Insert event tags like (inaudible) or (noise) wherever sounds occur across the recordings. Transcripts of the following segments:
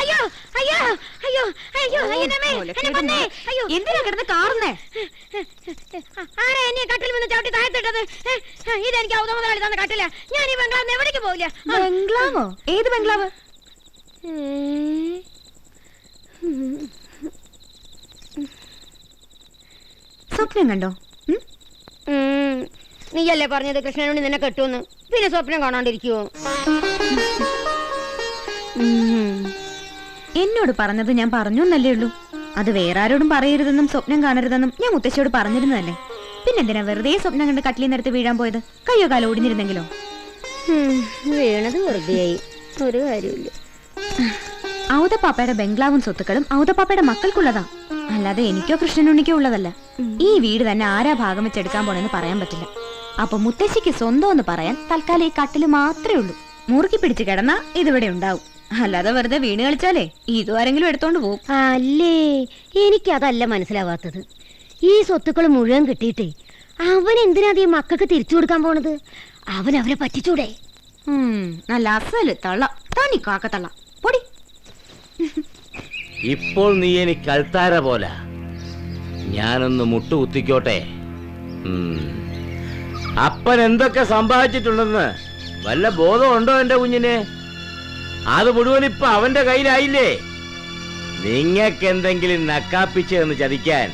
അയ്യോ അയ്യോ അയ്യോ എന്നെ അമ്മേ, എന്നെ കൊന്നേ. അയ്യോ. എന്തിനാ കിടന്ന് കാറുന്നേ? ആരാ എന്നെ കട്ടിൽ നിന്ന് ചവിട്ടി താഴ്ത്തിട്ടത്? ഏ, ഇതെനിക്ക് ഔദ മുതലാളി തന്ന കട്ടില. ഞാൻ ഈ എവിടേക്ക് ബംഗ്ലാവോ? ഏത് ബംഗ്ലാവ്? സ്വപ്നം കണ്ടോ. നീയല്ലേ പറഞ്ഞത് കൃഷ്ണനോട് നിന്നെ കെട്ടുമെന്ന്? പിന്നെ സ്വപ്നം കാണാണ്ടിരിക്കുവോ? എന്നോട് പറഞ്ഞത് ഞാൻ പറഞ്ഞു എന്നല്ലേ ഉള്ളൂ. അത് വേറെ ആരോടും പറയരുതെന്നും സ്വപ്നം കാണരുതെന്നും ഞാൻ മുത്തശ്ശിയോട് പറഞ്ഞിരുന്നതല്ലേ? പിന്നെന്തിനാ വെറുതെ സ്വപ്നം കണ്ട് കട്ടിലിൽ നിരത്ത് വീഴാൻ പോയത്? കയ്യോ കാലോ ഓടിഞ്ഞിരുന്നെങ്കിലോ? വീണത് വെറുതെയായി. ഒരു കാര്യമില്ല ഔതപ്പാപ്പയുടെ ബംഗ്ലാവും സ്വത്തുക്കളും ഔതപ്പാപ്പയുടെ മക്കൾക്കുള്ളതാ. അല്ലാതെ എനിക്കോ കൃഷ്ണനുണ്ണിക്കോ ഉള്ളതല്ല. ഈ വീട് തന്നെ ആരാ ഭാഗം വെച്ചെടുക്കാൻ പോണെന്ന് പറയാൻ പറ്റില്ല. അപ്പൊ മുത്തശ്ശിക്ക് സ്വന്തം എന്ന് പറയാൻ തൽക്കാലം ഈ കട്ടിൽ മാത്രമേ ഉള്ളൂ. മുറുക്കി പിടിച്ച് കിടന്നാ ഇതിവിടെ ഉണ്ടാവും. അല്ലാതെ വെറുതെ വീണ് കളിച്ചാലേ ഇതും ആരെങ്കിലും എടുത്തോണ്ട് പോകും അല്ലേ എനിക്കതല്ല മനസ്സിലാവാത്തത്. ഈ സ്വത്തുക്കൾ മുഴുവൻ കിട്ടിയിട്ടേ അവൻ എന്തിനാ ഈ മക്കൾക്ക് തിരിച്ചു കൊടുക്കാൻ പോണത്? അവൻ അവരെ പറ്റിച്ചൂടെ? ഉം, നല്ല അസൽ തള്ള തനി കാക്കത്തള്ള പൊടി. ഇപ്പോൾ നീ എനിക്ക് അൽത്താര പോല. ഞാനൊന്ന് മുട്ടുകുത്തിക്കോട്ടെ. അപ്പൻ എന്തൊക്കെ സമ്പാദിച്ചിട്ടുണ്ടെന്ന് വല്ല ബോധമുണ്ടോ എന്റെ കുഞ്ഞിന്? അത് മുഴുവൻ ഇപ്പൊ അവന്റെ കയ്യിലായില്ലേ? നിങ്ങൾക്ക് എന്തെങ്കിലും നക്കാപ്പിച്ച് എന്ന് ചതിക്കാൻ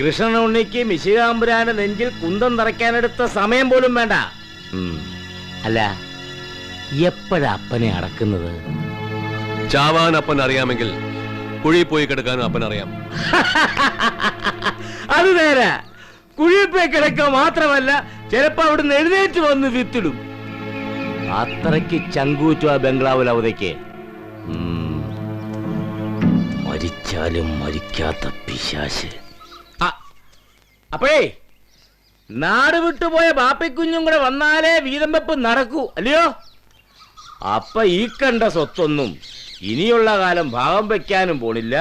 കൃഷ്ണനുണ്ണിക്ക് മിശികാമ്പുരാന്റെ നെഞ്ചിൽ കുന്തം നിറയ്ക്കാനെടുത്ത സമയം പോലും വേണ്ട. അല്ല എപ്പോഴാ അപ്പനെ അടക്കുന്നത്? ചാവാൻ അപ്പൻ അറിയാമെങ്കിൽ കുഴി പോയി കിടക്കാനും അപ്പൻ അറിയാം. (laughs) അത് നേരെ. പോയി കിടക്കുക മാത്രമല്ല ചിലപ്പോ അവിടുന്ന് എഴുന്നേറ്റ് വന്ന് വിത്തിടും. അത്രയ്ക്ക് ചങ്കൂറ്റു ആ ബംഗ്ലാവിൽ അവതയ്ക്ക് മരിച്ചാലും മരിക്കാത്ത പിശാശ്. അപ്പോഴേ നാട് വിട്ടുപോയ ബാപ്പിക്കുഞ്ഞും കൂടെ വന്നാലേ വീതം വെപ്പ് നടക്കൂ അല്ലയോ? അപ്പ ഈ കണ്ട സ്വത്തൊന്നും ഇനിയുള്ള കാലം ഭാഗം വെക്കാനും പോണില്ല.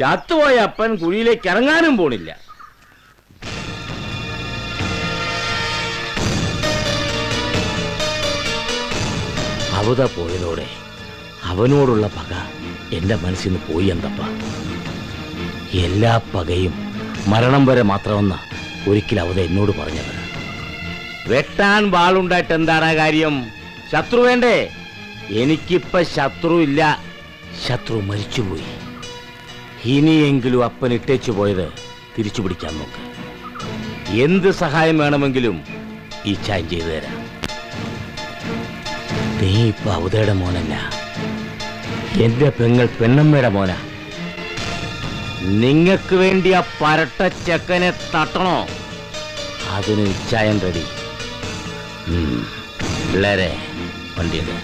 ചത്തുപോയ അപ്പൻ കുഴിയിലേക്ക് ഇറങ്ങാനും പോണില്ല. അവത പോയതോടെ അവനോടുള്ള പക എന്റെ മനസ്സിൽ നിന്ന് പോയി എന്തപ്പ എല്ലാ പകയും മരണം വരെ മാത്രമെന്ന ഒരിക്കൽ അവത എന്നോട് പറഞ്ഞത്. വെട്ടാൻ വാളുണ്ടായിട്ട് എന്താണ് കാര്യം? ശത്രു വേണ്ടേ? എനിക്കിപ്പ ശത്രു ഇല്ല. ശത്രു മരിച്ചുപോയി. ഇനിയെങ്കിലും അപ്പൻ ഇട്ടേച്ചു പോയത് തിരിച്ചു പിടിക്കാൻ നോക്ക്. എന്ത് സഹായം വേണമെങ്കിലും ഈ ചായം ചെയ്തു തരാം. നീ ഇപ്പൊ അവതയുടെ മോനല്ല. എന്റെ പെങ്ങൾ പെണ്ണമ്മയുടെ മോന. നിങ്ങൾക്ക് വേണ്ടി ആ പരട്ട ചെക്കനെ തട്ടണോ? അതിന് ചായം റെഡി. പിള്ളേരെ വണ്ടിയത്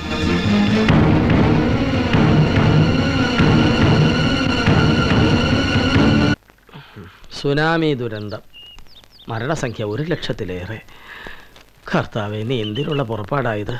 സുനാമി ദുരന്തം. മരണസംഖ്യ ഒരു ലക്ഷത്തിലേറെ. കർത്താവെ നീ എന്തിനുള്ള പുറപ്പാടായത്